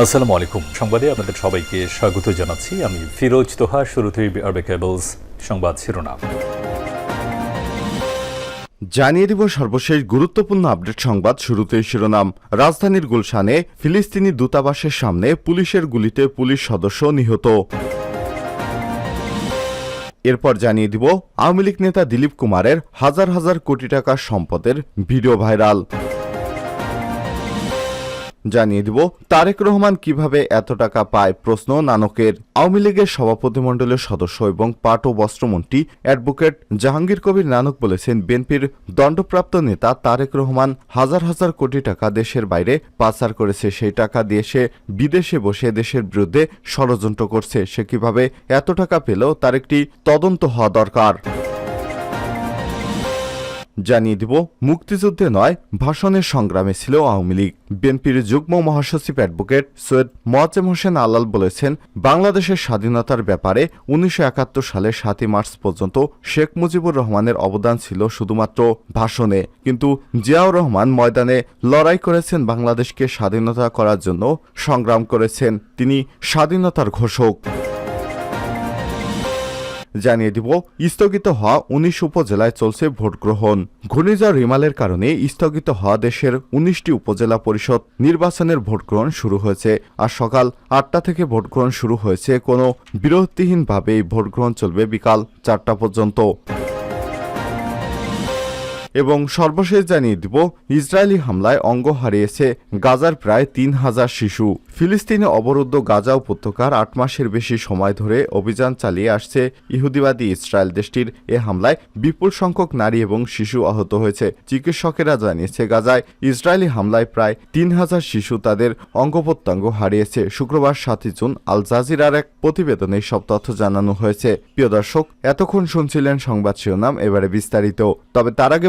আসসালামু আলাইকুম। সংবাদে আপনাদের সবাইকে স্বাগত জানাচ্ছি। আমি ফিরোজ তোহা, শুরুতেই আরবে কেবলস সংবাদ শিরোনাম। জানিয়ে দিব সর্বশেষ গুরুত্বপূর্ণ আপডেট সংবাদ শুরুতেই শিরোনাম। রাজধানীর গুলশানে ফিলিস্তিনি দূতাবাসের সামনে পুলিশের গুলিতে পুলিশ সদস্য নিহত। এরপর জানিয়ে দিব, আওয়ামী লীগ নেতা দিলীপ কুমারের হাজার হাজার কোটি টাকার সম্পদের ভিডিও ভাইরাল। জানিয়ে দিব, তারেক রহমান কীভাবে এত টাকা পায় প্রশ্ন নানকের। আওয়ামী লীগের সভাপতিমণ্ডলের সদস্য এবং পাট ও বস্ত্রমন্ত্রী অ্যাডভোকেট জাহাঙ্গীর কবির নানক বলেছেন, বিএনপির দণ্ডপ্রাপ্ত নেতা তারেক রহমান হাজার হাজার কোটি টাকা দেশের বাইরে পাচার করেছে। সেই টাকা দিয়ে সে বিদেশে বসে দেশের বিরুদ্ধে ষড়যন্ত্র করছে। সে কীভাবে এত টাকা পেল তার একটি তদন্ত হওয়া দরকার। জানিয়ে দিব, মুক্তিযুদ্ধে নয়, ভাষণের সংগ্রামে ছিল আওয়ামী লীগ। বিএনপির যুগ্ম মহাসচিব অ্যাডভোকেট সৈয়দ মোয়াজ্জেম হোসেন আলাল বলেছেন, বাংলাদেশের স্বাধীনতার ব্যাপারে উনিশশো সালের সাতই মার্চ পর্যন্ত শেখ মুজিবুর রহমানের অবদান ছিল শুধুমাত্র ভাষণে। কিন্তু জিয়াউর রহমান ময়দানে লড়াই করেছেন বাংলাদেশকে স্বাধীনতা করার জন্য, সংগ্রাম করেছেন তিনি স্বাধীনতার ঘোষক। জানিয়ে দিব, স্থগিত হওয়া উনিশ উপজেলায় চলছে ভোট গ্রহণ ঘূর্ণিঝড় রিমালের কারণে স্থগিত হওয়া দেশের উনিশটি উপজেলা পরিষদ নির্বাচনের ভোট গ্রহণ শুরু হয়েছে। আর সকাল আটটা থেকে ভোট গ্রহণ শুরু হয়েছে। কোনো বিরতিহীনভাবে এই ভোট গ্রহণ চলবে বিকাল চারটা পর্যন্ত। এবং সর্বশেষ জানিয়ে দিব, ইসরায়েলি হামলায় অঙ্গ হারিয়েছে গাজার প্রায় তিন হাজার শিশু। ফিলিস্তিনে অবরুদ্ধ গাজা উপত্যকার আট মাসের বেশি সময় ধরে অভিযান চালিয়ে আসছে ইহুদিবাদী ইসরায়েল দেশটির। এ হামলায় বিপুল সংখ্যক নারী এবং শিশু আহত হয়েছে। চিকিৎসকেরা জানিয়েছে, গাজায় ইসরায়েলি হামলায় প্রায় তিন হাজার শিশু তাদের অঙ্গ প্রত্যঙ্গ হারিয়েছে। শুক্রবার সাতই জুন আল জাজিরার এক প্রতিবেদনে সব তথ্য জানানো হয়েছে। প্রিয় দর্শক, এতক্ষণ শুনছিলেন সংবাদ শিরোনাম, এবারে বিস্তারিত। তবে তার আগে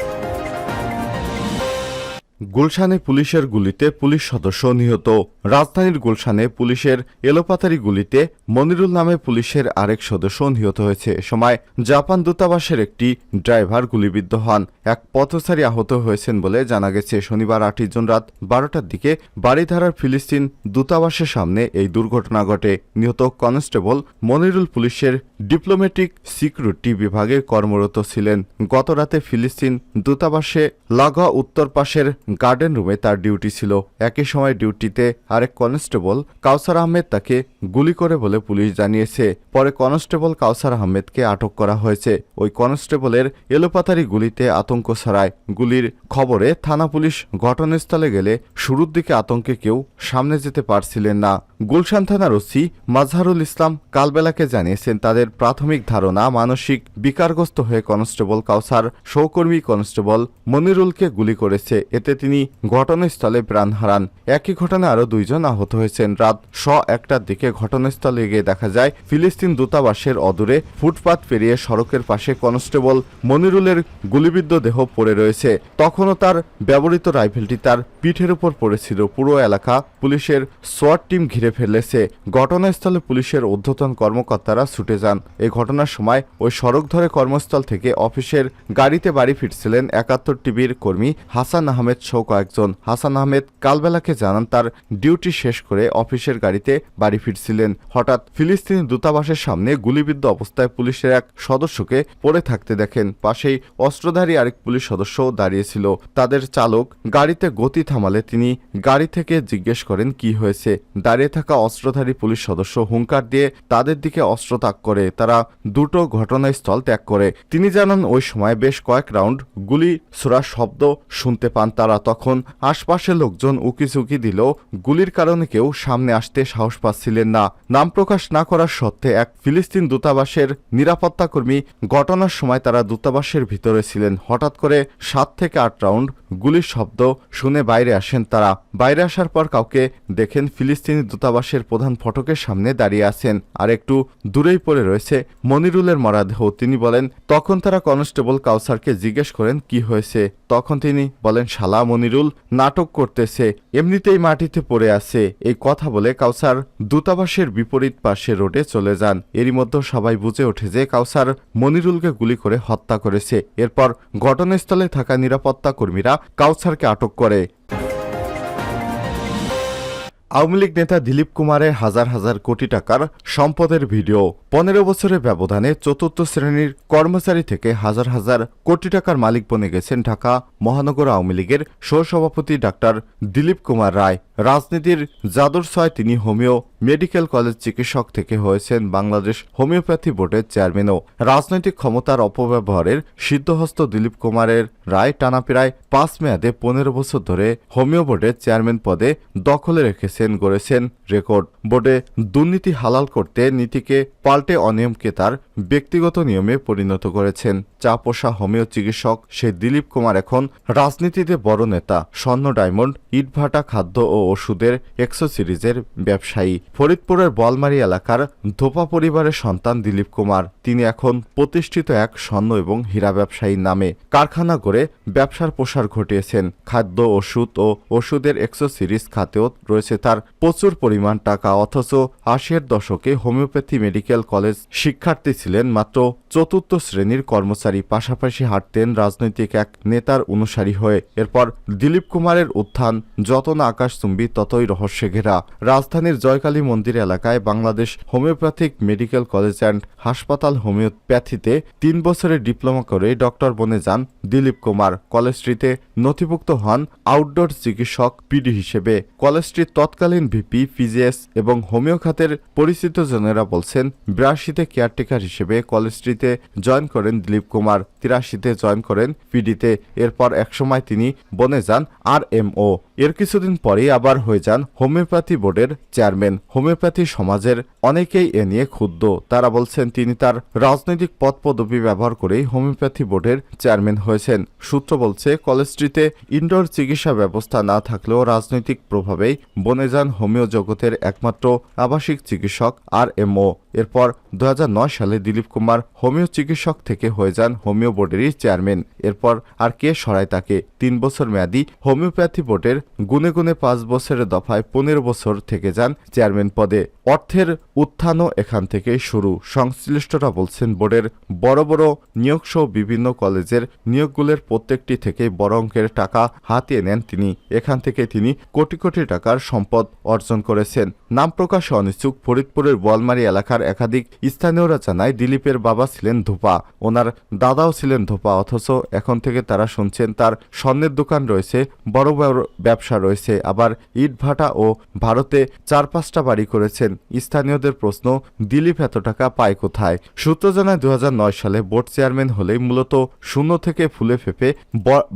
গুলশানে পুলিশের গুলিতে পুলিশ সদস্য নিহত। রাজধানীর গুলশানে পুলিশের এলোপাতারি গুলিতে মনিরুল নামে পুলিশের আরেক সদস্য নিহত হয়েছে। এ সময় জাপান দূতাবাসের একটি ড্রাইভার গুলিবিদ্ধ হন। এক পথচারী আহত হয়েছেন বলে জানা গেছে। শনিবার আটই জুন রাত বারোটার দিকে বাড়িধারার ফিলিস্তিন দূতাবাসের সামনে এই দুর্ঘটনা ঘটে। নিহত কনস্টেবল মনিরুল পুলিশের ডিপ্লোম্যাটিক সিকিউরিটি বিভাগে কর্মরত ছিলেন। গতরাতে ফিলিস্তিন দূতাবাসে লাগা উত্তর পাশের গার্ডেন রুমে তার ডিউটি ছিল। একই সময় ডিউটিতে আরেক কনস্টেবল কাউসার আহমেদ তাকে গুলি করে বলে পুলিশ জানিয়েছে। পরে কনস্টেবল কাউসার আহমেদকে আটক করা হয়েছে। ওই কনস্টেবলের এলোপাতারি গুলিতে আতঙ্ক ছড়ায়। গুলির খবরে থানা পুলিশ ঘটনাস্থলে গেলে শুরুর দিকে আতঙ্কে কেউ সামনে যেতে পারছিলেন না। গুলশান থানার ওসি মাজহারুল ইসলাম কালবেলাকে জানিয়েছেন, তাদের প্রাথমিক ধারণা মানসিক বিকারগ্রস্ত হয়ে কনস্টেবল কাউসার, সহকর্মী কনস্টেবল মনিরুলকে গুলি করেছে। এতে তিনি ঘটনাস্থলে প্রাণ হারান। একই ঘটনায় আরও দুইজন আহত হয়েছেন। রাত স একটার দিকে ঘটনাস্থলে গিয়ে দেখা যায়, ফিলিস্তিন দূতাবাসের অদূরে ফুটপাত পেরিয়ে সড়কের পাশে কনস্টেবল মনিরুলের গুলিবিদ্ধ দেহ পড়ে রয়েছে। তখনও তার ব্যবহৃত রাইফেলটি তার পিঠের উপর পড়েছিল। পুরো এলাকা পুলিশের সোয়াট টিম ঘিরে ফেলেছে। ঘটনাস্থলে পুলিশের ঊর্ধ্বতন কর্মকর্তারা ছুটে যান। এই ঘটনার সময় ওই সড়ক ধরে কর্মস্থল থেকে অফিসের গাড়িতে বাড়ি ফিরছিলেন একাত্তর টিভির কর্মী হাসান আহমেদ সহ কয়েকজন হাসান আহমেদ কালবেলাকে জানান তার ডিউটি শেষ করে অফিসের গাড়িতে বাড়ি ফিরছিলেন। হঠাৎ ফিলিস্তিনি দূতাবাসের সামনে গুলিবিদ্ধ অবস্থায় পুলিশের এক সদস্যকে পড়ে থাকতে দেখেন। পাশেই অস্ত্রধারী আরেক পুলিশ সদস্য দাঁড়িয়েছিল। তাদের চালক গাড়িতে গতি থামালে তিনি গাড়ি থেকে জিজ্ঞেস করেন, কি হয়েছে? দাঁড়িয়ে থাকা অস্ত্রধারী পুলিশ সদস্য হুঙ্কার দিয়ে তাদের দিকে অস্ত্র তাক করে। তারা দুটো ঘটনাস্থল ত্যাগ করে। তিনি জানান, ওই সময় বেশ কয়েক রাউন্ড গুলি ছোড়ার শব্দ শুনতে পান তারা। তখন আশপাশের লোকজন উকিঝুঁকি দিল গুলির কারণে কেউ সামনে আসতে সাহস পাচ্ছিলেন না। নাম প্রকাশ না করার সত্ত্বে এক ফিলিস্তিন দূতাবাসের নিরাপত্তা কর্মী ঘটনার সময় তারা দূতাবাসের ভিতরে ছিলেন। হঠাৎ করে সাত থেকে আট রাউন্ড গুলির শব্দ শুনে বাইরে আসেন তারা। বাইরে আসার পর কাউকে দেখেন ফিলিস্তিনি দূতাবাসের প্রধান ফটকের সামনে দাঁড়িয়ে আছেন। আর একটু দূরেই পড়ে রয়েছে মনিরুলের মরাদেহ। তিনি বলেন, তখন তারা কনস্টেবল কাউসারকে জিজ্ঞেস করেন, কি হয়েছে? তখন তিনি বলেন, শালা মনিরুল নাটক করতেছে, এমনিতেই মাটিতে পড়ে আছে। এই কথা বলে কাউসার দূতাবাসের বিপরীত পাশে রোডে চলে যান। এরই মধ্যে সবাই বুঝে ওঠে যে কাউসার মনিরুলকে গুলি করে হত্যা করেছে। এরপর ঘটনাস্থলে থাকা নিরাপত্তা কর্মীরা কাউসারকে আটক করে। আওয়ামী লীগ নেতা দিলীপ কুমারের হাজার হাজার কোটি টাকার সম্পদের ভিডিও। পনেরো বছরের ব্যবধানে চতুর্থ শ্রেণির কর্মচারী থেকে হাজার হাজার কোটি টাকার মালিক বনে গেছেন ঢাকা মহানগর আওয়ামী লীগের সহসভাপতি ডাক্তার দিলীপ কুমার রায়। রাজনীতির জাদুর ছয় তিনি হোমিও মেডিকেল কলেজ চিকিৎসক থেকে হয়েছেন বাংলাদেশ হোমিওপ্যাথি বোর্ডের চেয়ারম্যানও। রাজনৈতিক ক্ষমতার অপব্যবহারের সিদ্ধহস্ত দিলীপ কুমারের রায় টানা প্রায় পাঁচ মেয়াদে পনেরো বছর ধরে হোমিও বোর্ডের চেয়ারম্যান পদে দখলে রেখেছেন গড়েছেন রেকর্ড। বোর্ডে দুর্নীতি হালাল করতে নীতিকে পাল্টে অনিয়মকে তার ব্যক্তিগত নিয়মে পরিণত করেছেন। চা পোষা হোমিও চিকিৎসক সে দিলীপ কুমার এখন রাজনীতিতে বড় নেতা। স্বর্ণ ডায়মন্ড, ইটভাটা খাদ্য ও ওষুধের এক্সো সিরিজের ব্যবসায়ী। ফরিদপুরের বলমারি এলাকার ধোপা পরিবারের সন্তান দিলীপ কুমার। তিনি এখন প্রতিষ্ঠিত এক স্বর্ণ এবং হীরা ব্যবসায়ীর নামে কারখানা করে ব্যবসার প্রসার ঘটিয়েছেন। খাদ্য, ওষুধ ও ওষুধের এক্সো সিরিজ খাতেও রয়েছে তার প্রচুর পরিমাণ টাকা অথচ আশির দশকে হোমিওপ্যাথি মেডিকেল কলেজ শিক্ষার্থী ছিলেন মাত্র চতুর্থ শ্রেণির কর্মচারী, পাশাপাশি হাঁটতেন রাজনৈতিক এক নেতার অনুসারী হয়ে। এরপর দিলীপ কুমারের উত্থান, যত না আকাশচুম্বী ততই রহস্যে ঘেরা। রাজধানীর জয়কালী মন্দির এলাকায় Bangladesh homeopathic medical college and হাসপাতাল হোমিওপ্যাথিতে তিন বছরের ডিপ্লোমা করে ডক্টর বনে যান দিলীপ কুমার। কলেজটিতে নথিভুক্ত হন আউটডোর চিকিৎসক, পিডি হিসেবে। কলেজটির তৎকালীন ভিপি, ফিজিএস এবং হোমিও খাতের পরিচিত জনেরা বলছেন, বিরাশিতে কেয়ারটেকার হিসেবে কলেজটিতে জয়েন করেন দিলীপ কুমার, তিরাশিতে জয়েন করেন পিডিতে এরপর একসময় তিনি বনে যান আর এমও এর কিছুদিন পরেই আবার হয়ে যান হোমিওপ্যাথি বোর্ডের চেয়ারম্যান। হোমিওপ্যাথি সমাজের অনেকেই এ নিয়ে ক্ষুব্ধ। তারা বলছেন, তিনি তার রাজনৈতিক পদ পদবি ব্যবহার করেই হোমিওপ্যাথি বোর্ডের চেয়ারম্যান হয়েছেন। সূত্র বলছে, কলেজটিতে ইনডোর চিকিৎসা ব্যবস্থা না থাকলেও রাজনৈতিক প্রভাবেই বনে যান হোমিও জগতের একমাত্র আবাসিক চিকিৎসক আর এমও এরপর দু হাজার নয় সালে দিলীপ কুমার হোমিও চিকিৎসক থেকে হয়ে যান হোমিও বোর্ডেরই চেয়ারম্যান। এরপর আর কে সরায় তাকে তিন বছর মেয়াদি হোমিওপ্যাথি বোর্ডের গুনে গুনে পাঁচ বছরের দফায় পনেরো বছর থেকে যান চেয়ারম্যান পদে। অর্থের উত্থানও এখান থেকে শুরু। সংশ্লিষ্টরা বলছেন, বোর্ডের বড় বড় নিয়োগ সহ বিভিন্ন কলেজের নিয়োগগুলোর প্রত্যেকটি থেকে বড় অঙ্কের টাকা হাতিয়ে নেন তিনি। এখান থেকে তিনি কোটি কোটি টাকার সম্পদ অর্জন করেছেন। নাম প্রকাশে অনিচ্ছুক ফরিদপুরের বলমারি এলাকার একাধিক স্থানীয়রা জানায়, দিলীপের বাবা ছিলেন ধোপা। ওনার দাদাও ছিলেন ধোপা, অথচ এখন থেকে তারা শুনছেন তার স্বর্ণের দোকান রয়েছে, বড় বড় ব্যবসা রয়েছে। আবার ইট ভাটা ও ভারতে চার পাঁচটা বাড়ি করেছেন। স্থানীয়দের প্রশ্ন, দিলীপ এত টাকা পায় কোথায়? সূত্র জানায় দু হাজার নয় সালে বোর্ড চেয়ারম্যান হলেই মূলত শূন্য থেকে ফুলে ফেপে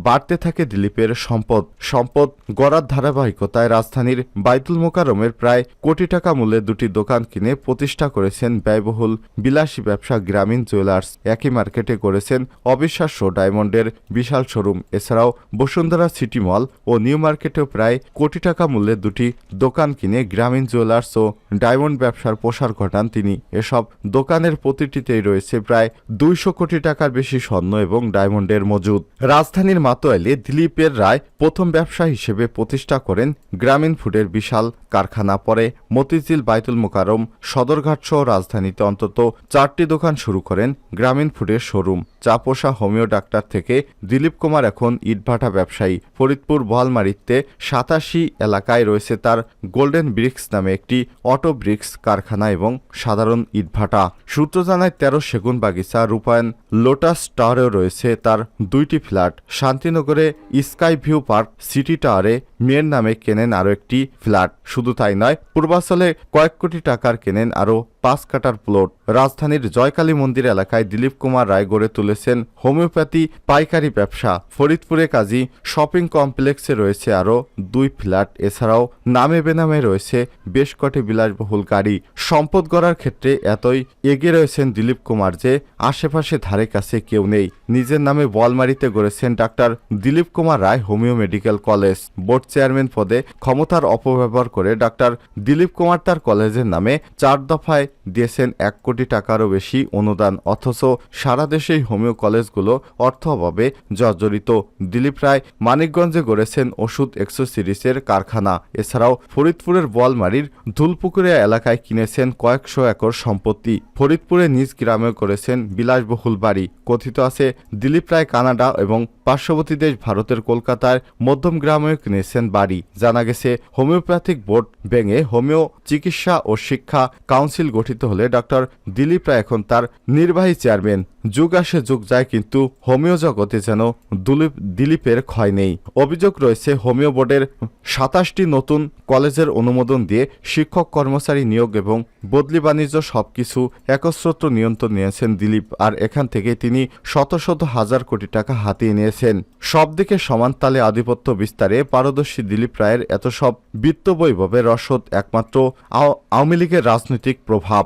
বাড়তে থাকে দিলীপের সম্পদ। সম্পদ গড়ার ধারাবাহিকতায় রাজধানীর বাইতুল মোকারমের প্রায় কোটি টাকা মূল্যের দুটি দোকান কিনে প্রতিষ্ঠা করেছেন ব্যয়বহুল বিলাসী ব্যবসা গ্রামীণ জুয়েলার্স একই মার্কেটে করেছেন অবিশ্বাস্য ডায়মন্ডের বিশাল শোরুম। এছাড়াও বসুন্ধরা সিটি মল ও নিউ মার্কেটেও প্রায় কোটি টাকা মূল্যের দুটি দোকান কিনে গ্রামীণ জুয়েলার্স ও ডায়মন্ড ব্যবসার প্রসার ঘটান তিনি। এসব দোকানের প্রতিটিতেই রয়েছে প্রায় দুইশো কোটি টাকার বেশি স্বর্ণ এবং ডায়মন্ডের মজুদ। রাজধানীর মাতোয়াইলে দিলীপের রায় প্রথম ব্যবসা হিসেবে প্রতিষ্ঠা করেন গ্রামীণ ফুডের বিশাল কারখানা। পরে মতিঝিল বাইতুল মোকারম সদরঘাট সহ রাজধানীতে অন্তত চারটি দোকান শুরু করেন গ্রামীণ ফুডের শোরুম। চাপোষা হোমিও ডাক্তার থেকে দিলীপ কুমার এখন ইটভাটা ব্যবসায়ী। ফরিদপুর বহালমারিতে সাতাশি এলাকায় রয়েছে তার গোল্ডেন ব্রিক্স নামে একটি অটো ব্রিক্স কারখানা এবং সাধারণ ইটভাটা। সূত্র জানায়, তেরো সেগুন বাগিচা, রূপায়ণ লোটাস টাওয়ারেও রয়েছে তার দুইটি ফ্ল্যাট। শান্তিনগরে স্কাই ভিউ পার্ক, সিটি টাওয়ারে মেয়ের নামে কেনেন আরও একটি ফ্ল্যাট। শুধু তাই নয় পূর্বাঞ্চলে কয়েক কোটি টাকার কেনেন আরও পাঁচ কাটার প্লট। রাজধানীর জয়কালী মন্দির এলাকায় দিলীপ কুমার রায় গড়ে তুলেছেন হোমিওপ্যাথি, পাইকারি ব্যবসা। ফরিদপুরে কাজী শপিং কমপ্লেক্সে রয়েছে আরও দুই ফ্ল্যাট। এছাড়াও নামে বেনামে রয়েছে বেশ কটি বিলাসবহুল গাড়ি। সম্পদ গড়ার ক্ষেত্রে এতই এগিয়ে রয়েছেন দিলীপ কুমার যে আশেপাশে ধারে কাছে কেউ নেই। নিজের নামে বলমারিতে গড়েছেন doctor Dilip Kumar Roy homeo medical college. Board chairman পদে ক্ষমতার অপব্যবহার করে ডাক্তার দিলীপ কুমার তার কলেজের নামে চার দফায় দিয়েছেন এক কোটি টাকারও বেশি অনুদান, অথচ সারা দেশেই হোমিও কলেজগুলো অর্থ অভাবে জর্জরিত। দিলীপ রায় মানিকগঞ্জে গড়েছেন ওষুধ এক্সো সিরিজের কারখানা। এছাড়াও ফরিদপুরের বলমারির ধুলপুকুরে এলাকায় কিনেছেন কয়েকশো একর সম্পত্তি। ফরিদপুরে নিজ গ্রামেও করেছেন বিলাসবহুল বাড়ি। কথিত আছে, দিলীপ রায় কানাডা এবং পার্শ্ববর্তী দেশ ভারতের কলকাতার মধ্যম গ্রামেও কিনেছেন বাড়ি। জানা গেছে, হোমিওপ্যাথিক বোর্ড ভেঙে হোমিও চিকিৎসা ও শিক্ষা কাউন্সিল গঠিত হলে ডক্টর দিলীপ রায় এখন তার নির্বাহী চেয়ারম্যান। যুগ আসে যুগ যায় কিন্তু হোমিও জগতে যেন দুলীপ, দিলীপের ক্ষয় নেই। অভিযোগ রয়েছে, হোমিও বোর্ডের সাতাশটি নতুন কলেজের অনুমোদন দিয়ে শিক্ষক, কর্মচারী নিয়োগ এবং বদলি বাণিজ্য সবকিছু একস্রত্র নিয়ন্ত্রণ নিয়েছেন দিলীপ আর এখান থেকে তিনি শত শত হাজার কোটি টাকা হাতিয়ে নিয়েছেন। সব দিকে সমান তালে আধিপত্য বিস্তারে পারদর্শী দিলীপ রায়ের এত সব বিত্ত বৈভবের রসদ একমাত্র আও- আওয়ামী লীগের রাজনৈতিক প্রভাব।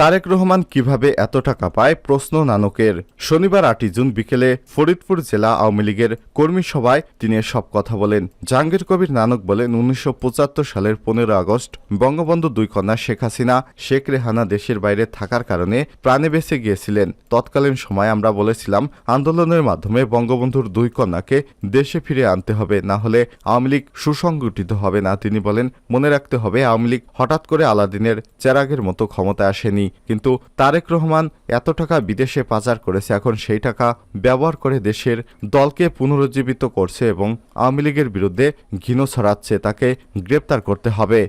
তারেক রহমান কীভাবে এত টাকা পায় প্রশ্ন নানকের। শনিবার আটই জুন বিকেলে ফরিদপুর জেলা আওয়ামী লীগের কর্মী সভায় তিনি সব কথা বলেন। জাহাঙ্গীর কবির নানক বলেন, উনিশশো পঁচাত্তর সালের পনেরো আগস্ট বঙ্গবন্ধু দুই কন্যা শেখ হাসিনা, শেখ রেহানা দেশের বাইরে থাকার কারণে প্রাণে বেঁচে গিয়েছিলেন। তৎকালীন সময় আমরা বলেছিলাম, আন্দোলনের মাধ্যমে বঙ্গবন্ধুর দুই কন্যাকে দেশে ফিরে আনতে হবে, না হলে আওয়ামী লীগ সুসংগঠিত হবে না। তিনি বলেন, মনে রাখতে হবে, আওয়ামী লীগ হঠাৎ করে আলাদিনের চেরাগের মতো ক্ষমতা আসেনি। কিন্তু তারেক রহমান এত টাকা বিদেশে পাচার করেছে, এখন সেই টাকা ব্যবহার করে দেশের দলকে পুনরুজ্জীবিত করছে এবং আওয়ামী লীগের বিরুদ্ধে ঘৃণ ছড়াচ্ছে, তাকে গ্রেপ্তার করতে হবে।